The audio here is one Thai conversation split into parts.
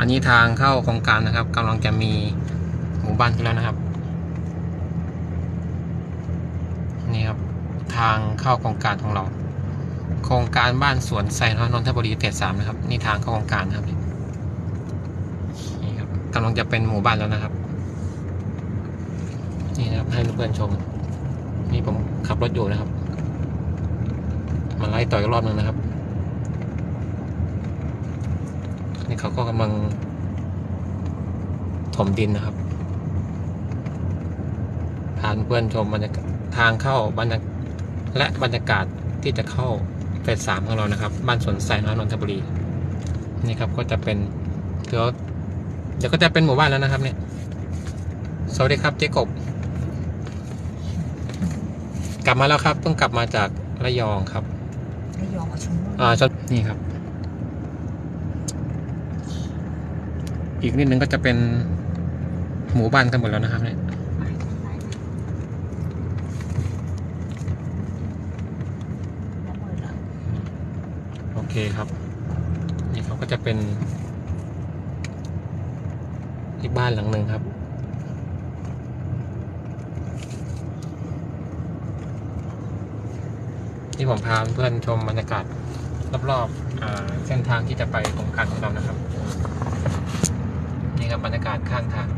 อันนี้ทางเข้าโครงการนะครับกำลังจะมีหมู่บ้านขึ้นแล้วนะครับ นี่ครับทางเข้าโครงการของเรา โครงการบ้านสวนไซน้อยนนทบุรีเฟสสามนะครับ นี่ทางเข้าโครงการนะครับนี่ครับกำลังจะเป็นหมู่บ้านแล้วนะครับ นี่นะครับให้เพื่อนชม นี่ผมขับรถอยู่นะครับ มาไล่ต่ออีกรอบหนึ่งนะครับ นี่เขาก็กำลังถมดินนะครับพาเพื่อนชมบรรยากาศทางเข้าบรรยากและบรรยากาศที่จะเข้าเฟสสามของเรานะครับบ้านสวนไซน้อยนนทบุรีนี่ครับก็จะเป็นเดี๋ยวเดี๋ยวก็จะเป็นหมู่บ้านแล้วนะครับเนี่ยสวัสดีครับเจ๊กบ กลับมาแล้วครับเพิ่งกลับมาจากระยองครับระยองกับชลบุรีอ่าชนนี่ครับ อีกนิดนึงก็จะเป็นหมู่บ้านกันหมดแล้วนะครับเนี่ยแล้วมือละโอเคครับ นี่เขาก็จะเป็น อีกบ้านหลังหนึ่งครับที่ผมพาเพื่อนชมบรรยากาศรอบๆอ่าเส้นทางที่จะไปโครงการของเรานะครับนี่ ครับบรรยากาศข้างทาง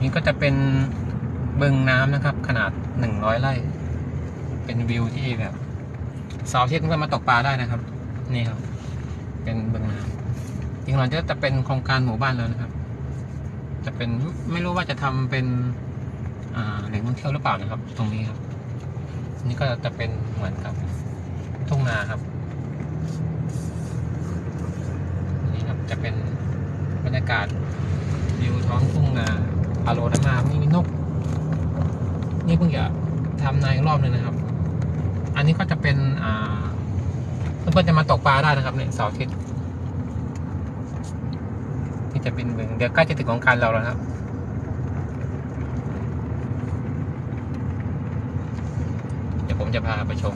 นี่ก็จะเป็นบึงน้ำนะครับ ขนาดหนึ่งร้อยไร่ เป็นวิวที่แบบเสาร์ที่เพื่อนมาตกปลาได้นะครับ นี่ครับ เป็นบึงน้ำจริงๆเราจะจะเป็นโครงการหมู่บ้านแล้วนะครับ จะเป็นไม่รู้ว่าจะทำเป็นแหล่งท่องเที่ยวหรือเปล่านะครับ ตรงนี้ครับ นี่ก็จะเป็นเหมือนกับทุ่งนาครับ นี่ครับ จะเป็นบรรยากาศวิวท้องทุ่งนาปาโลนามาไม่มีนก นี่เพิ่งจะทำนายรอบหนึงนะครับ อันนี้ก็จะเป็นอ่าเพื่อนๆจะมาตกปลาได้นะครับเนี่ยเสาร์อาทิตย์นี่จะเป็นบึงเดี๋ยวใกล้จะถึงของการเราแล้วครับ เดี๋ยวผมจะพาไปชม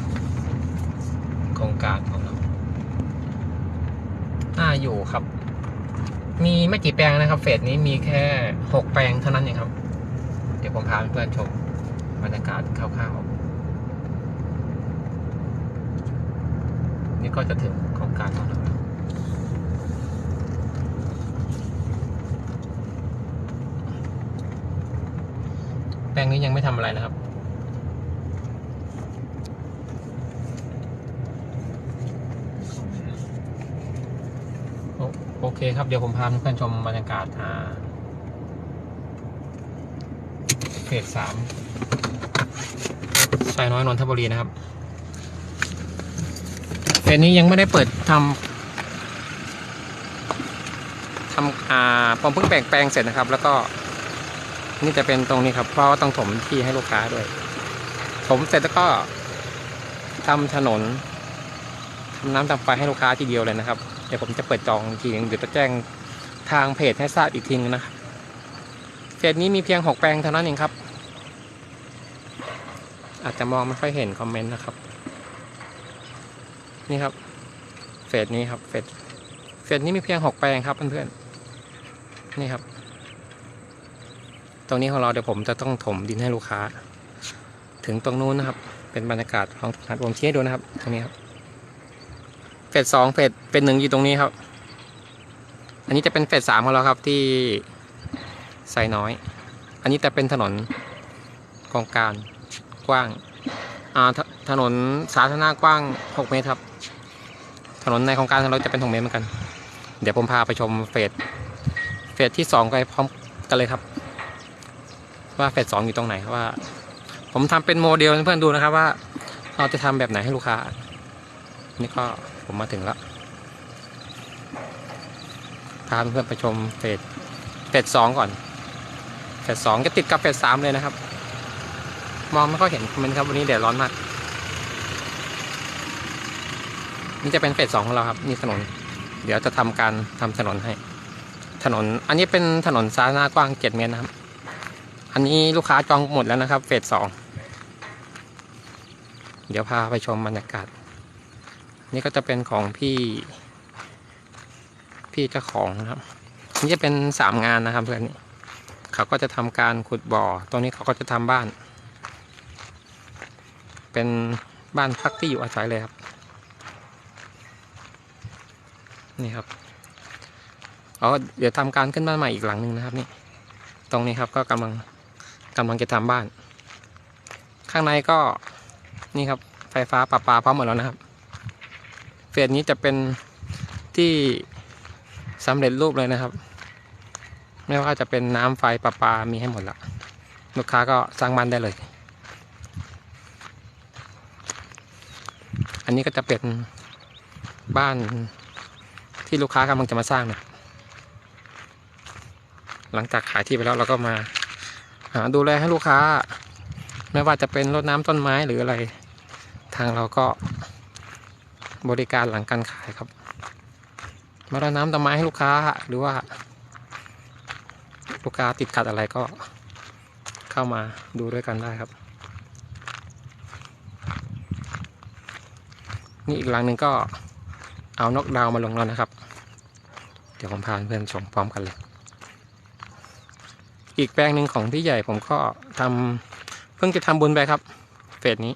โครงการของเราน่าอยู่ครับ มีไม่กี่แปลงนะครับ เฟสนี้มีแค่หกแปลงเท่านั้นเองครับ เดี๋ยวผมพาเพื่อนชมบรรยากาศคร่าวๆนี่ก็จะถึงโครงการของเราแล้วแปลงนี้ยังไม่ทำอะไรนะครับ โอโอ เคครับ เดี๋ยวผมพาเพื่อนชมบรรยากาศาเฟสสามชายน้อยนนทบุรีนะครับเฟสนี้ยังไม่ได้เปิดทำทำอ่าผมเพิ่งแปลงแปลงเสร็จนะครับ แล้วก็นี่จะเป็นตรงนี้ครับ เพราะว่าต้องถมที่ให้ลูกค้าด้วยถมเสร็จแล้วก็ทำถนนทำน้ำทำไฟให้ลูกค้าทีเดียวเลยนะครับ เดี๋ยวผมจะเปิดจองอีกทีนึงเดี๋ยวจะแจ้งทางเพจให้ทราบอีกทีนึงนะครับเฟสนี้มีเพียงหกแปลงเท่านั้นเองครับ อาจจะมองไม่ค่อยเห็นคอมเมนต์นะครับ นี่ครับเฟสนี้ครับเฟสเฟสนี้มีเพียงหกแปลงครับเพื่อนๆนี่ครับ ตรงนี้ของเราเดี๋ยวผมจะต้องถมดินให้ลูกค้า ถึงตรงนู้นนะครับ เป็นบรรยากาศของทางผมชี้ให้ดูนะครับ ตรงนี้ครับ เฟสสองเฟสเป็นหนึ่งอยู่ตรงนี้ครับ อันนี้จะเป็นเฟสสามของเราครับที่ไซน้อย อันนี้จะเป็นถนนกองการกว้างอาถถนนสาธารณะกว้าง 6 เมตรครับ ถนนในโครงการของเราจะเป็น 6 เมตรเหมือนกัน เดี๋ยวผมพาไปชมเฟส เฟสที่สองไปพร้อมกันเลยครับ ว่าเฟสสองอยู่ตรงไหนว่า ผมทำเป็นโมเดลให้เพื่อนดูนะครับว่า เราจะทำแบบไหนให้ลูกค้า นี่ก็ ผมมาถึงแล้วพาเพื่อนไปชมเฟสเฟสสองก่อนเฟสสองจะติดกับเฟสสามเลยนะครับ มองไม่ค่อยเห็นคอมเมนต์ครับวันนี้แดดร้อนมาก นี่จะเป็นเฟสสองของเราครับ นี่ถนน เดี๋ยวจะทำการทำถนนให้ ถนน อันนี้เป็นถนนสาธารณะกว้างเจ็ดเมตรนะครับ อันนี้ลูกค้าจองหมดแล้วนะครับ เฟสสองเดี๋ยวพาไปชมบรรยากาศ นี่ก็จะเป็นของพี่ พี่เจ้าของนะครับ นี่จะเป็นสามงานนะครับเพื่อนนี่เขาก็จะทำการขุดบ่อ ตรงนี้เขาก็จะทำบ้าน เป็นบ้านพักที่อยู่อาศัยเลยครับ นี่ครับอ๋อเดี๋ยวทำการขึ้นบ้านใหม่อีกหลังหนึ่งนะครับนี่ ตรงนี้ครับก็กำลังกำลังจะทำบ้าน ข้างในก็นี่ครับไฟฟ้าประปาพร้อมหมดแล้วนะครับ เฟสนี้จะเป็นที่สำเร็จรูปเลยนะครับ ไม่ว่าจะเป็นน้ำไฟประปา มีให้หมดละลูกค้าก็สร้างบ้านได้เลย อันนี้ก็จะเป็นบ้านที่ลูกค้ากำลังจะมาสร้างนะหลังจากขายที่ไปแล้วเราก็มาหาดูแลให้ลูกค้า ไม่ว่าจะเป็นรดน้ำต้นไม้หรืออะไร ทางเราก็ บริการหลังการขายครับ มารดน้ำต้นไม้ให้ลูกค้า หรือว่า ลูกค้าติดขัดอะไรก็เข้ามาดูด้วยกันได้ครับ นี่อีกหลังหนึ่งก็เอานกดาวมาลงแล้วนะครับ เดี๋ยวผมพาเพื่อนชมพร้อมกันเลย อีกแปลงหนึ่งของพี่ใหญ่ผมก็ทำเพิ่งจะทำบุญไปครับเฟสนี้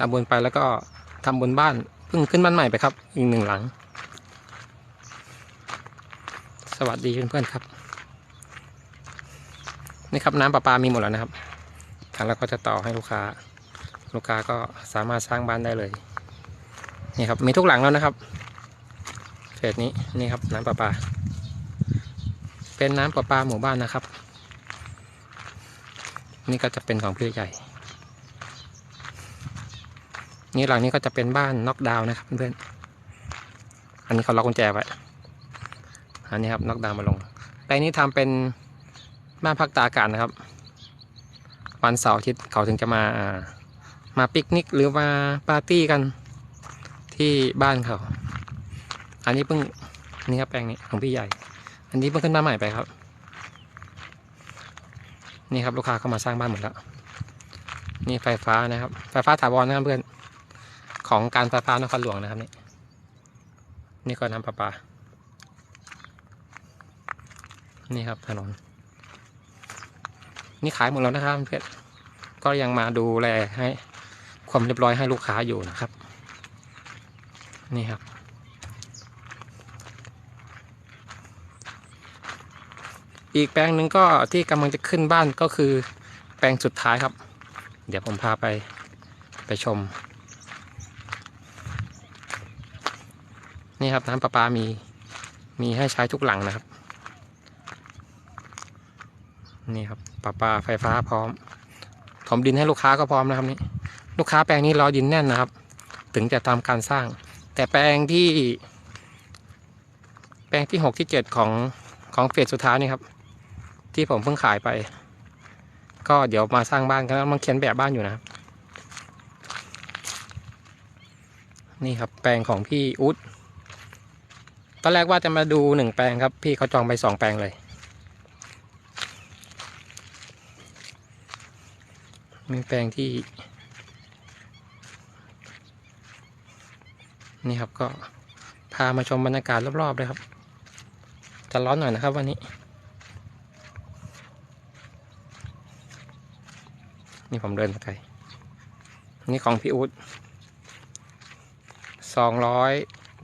ทำบุญไปแล้วก็ทำบุญบ้านเพิ่งขึ้นบ้านใหม่ไปครับ อีกหนึ่งหลัง สวัสดีเพื่อนๆครับ นี่ครับน้ำประปามีหมดแล้วนะครับทางเราก็จะต่อให้ลูกค้า ลูกค้าก็สามารถสร้างบ้านได้เลย นี่ครับ มีทุกหลังแล้วนะครับเฟสนี้นี่ครับน้ำประปา เป็นน้ำประปาหมู่บ้านนะครับ นี่ก็จะเป็นของพี่ใหญ่ นี่หลังนี้ก็จะเป็นบ้านน็อกดาวน์นะครับเพื่อนอันนี้เขาล็อกกุญแจไว้อันนี้ครับน็อกดาวน์มาลงแปลงนี้ทำเป็นบ้านพักตากอากาศนะครับ วันเสาร์อาทิตย์เขาถึงจะมามาปิกนิกหรือมาปาร์ตี้กันที่บ้านเขา อันนี้เพิ่งนี่ครับแปลงนี้ของพี่ใหญ่ อันนี้เพิ่งขึ้นมาใหม่ไปครับ นี่ครับลูกค้าเข้ามาสร้างบ้านหมดแล้ว นี่ไฟฟ้านะครับ ไฟฟ้าถาวรนะครับเพื่อน ของการไฟฟ้านครหลวงนะครับนี่นี่ก็น้ำประปา นี่ครับถนน นี่ขายหมดแล้วนะครับเพื่อนก็ยังมาดูแลให้ความเรียบร้อยให้ลูกค้าอยู่นะครับ นี่ครับ อีกแปลงหนึ่งก็ที่กำลังจะขึ้นบ้านก็คือแปลงสุดท้ายครับ เดี๋ยวผมพาไปไปชม นี่ครับน้ำประปามีมีให้ใช้ทุกหลังนะครับ นี่ครับประปาไฟฟ้าพร้อมถมดินให้ลูกค้าก็พร้อมนะครับนี่ลูกค้าแปลงนี้รอดินแน่นนะครับ ถึงจะทำการสร้าง แต่แปลงที่ แปลงที่หกที่เจ็ดของของเฟสสุดท้ายนี่ครับ ที่ผมเพิ่งขายไป ก็เดี๋ยวมาสร้างบ้านกันแล้วมันเขียนแบบบ้านอยู่นะครับนี่ครับ แปลงของพี่อุ๊ด ตอนแรกว่าจะมาดูหนึ่งแปลงครับ พี่เขาจองไปสองแปลงเลย มีแปลงที่ นี่ครับก็พามาชมบรรยากาศรอบๆเลยครับ จะร้อนหน่อยนะครับวันนี้ นี่ผมเดินมาไกลนี่ของพี่อู๊ดสองร้อย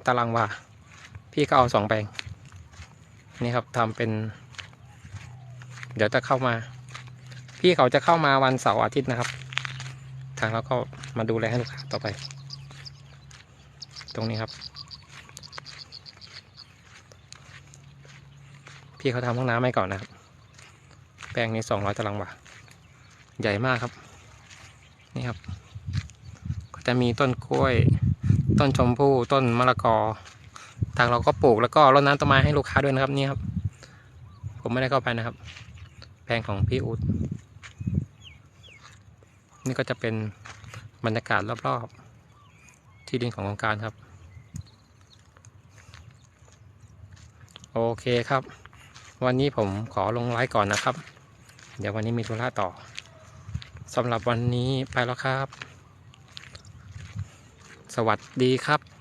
ตารางวา พี่ก็เอาสองแปลงนี่ครับทำเป็น เดี๋ยวจะเข้ามา พี่เขาจะเข้ามาวันเสาร์อาทิตย์นะครับ ทางเราก็มาดูแลให้ลูกค้าต่อไป ตรงนี้ครับ พี่เขาทำห้องน้ำให้ก่อนนะครับ แปลงนี้สองร้อยตารางวาใหญ่มากครับ นี่ครับ ก็จะมีต้นกล้วย ต้นชมพู่ต้นมะละกอ ทางเราก็ปลูกแล้วก็รดน้ำต้นไม้ให้ลูกค้าด้วยนะครับนี่ครับ ผมไม่ได้เข้าไปนะครับ แปลงของพี่อูดนี่ก็จะเป็นบรรยากาศรอบๆ ที่ดินของโครงการครับ โอเคครับ วันนี้ผมขอลงไลฟ์ก่อนนะครับ เดี๋ยววันนี้มีธุระต่อสำหรับวันนี้ไปแล้วครับ สวัสดีครับ